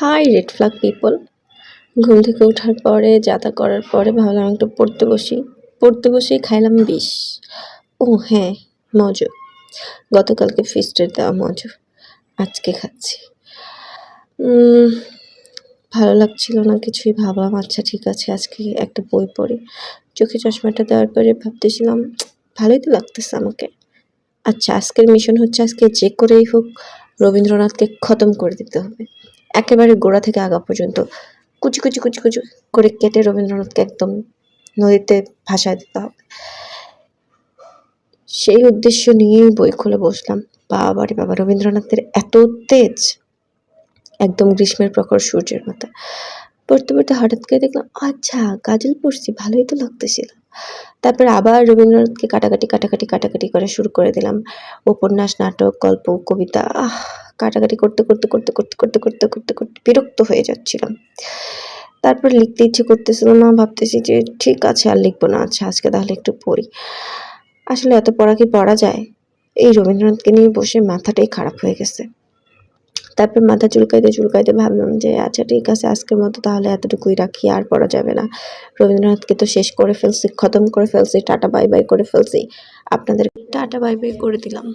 High red flag people ঘুম থেকে ওঠার পরে, যাতা করার পরে ভাবলাম একটু পড়তে বসি। পড়তে বসেই খাইলাম বিষ। ও হ্যাঁ মজু। গতকালকে ফিস্টের দেওয়া মজু। আজকে খাচ্ছি। ভালো লাগছিল না, কিছুই ভাবলাম আচ্ছা ঠিক আছে, আজকে একটা বই পড়ি। চোখে চশমাটা দেওয়ার পরে ভাবতেছিলাম, ভালোই তো লাগতেছে আমাকে। আচ্ছা আজকের মিশন হচ্ছে আজকে যে করেই হোক, রবীন্দ্রনাথকে খতম করে দিতে হবে। একেবারে গোড়া থেকে আগা পর্যন্ত। কুচি কুচি কুচি কুচি করে কেটে রবীন্দ্রনাথকে একদম নদীতে ভাসায় দিতে হবে। সেই উদ্দেশ্য নিয়েই বই খুলে বসলাম। বাবা রে বাবা, রবীন্দ্রনাথের এত তেজ, একদম গ্রীষ্মের প্রখর সূর্যের মতো। পড়তে পড়তে হঠাৎ করে দেখলাম আচ্ছা গাজল পড়ছি, ভালোই তো লাগতেছিল। তারপর আবার রবীন্দ্রনাথকে কাটাকাটি কাটাকাটি কাটাকাটি করা শুরু করে দিলাম। উপন্যাস, নাটক, গল্প, কবিতা, আহ! কাটাকাটি করতে করতে করতে করতে করতে করতে করতে করতে বিরক্ত হয়ে যাচ্ছিলাম। তারপর লিখতে ইচ্ছে করতেছিল না, ভাবতেছি যে ঠিক আছে, আর লিখব না আচ্ছা আজকে তাহলে একটু পড়ি। আসলে এত পড়া কি পড়া যায়? এই রবীন্দ্রনাথকে নিয়ে বসে মাথাটাই খারাপ হয়ে গেছে। তারপর মাথা চুলকাইতে চুলকাইতে ভাবলাম যে আচ্ছা ঠিক আছে, আজকের মতো তাহলে এতটুকুই রাখি, আর পড়া যাবে না। রবীন্দ্রনাথকে তো শেষ করে ফেলছি, খতম করে ফেলছি, টাটা, বাই বাই করে ফেলছি। আপনাদের টাটা, বাই বাই করে দিলাম।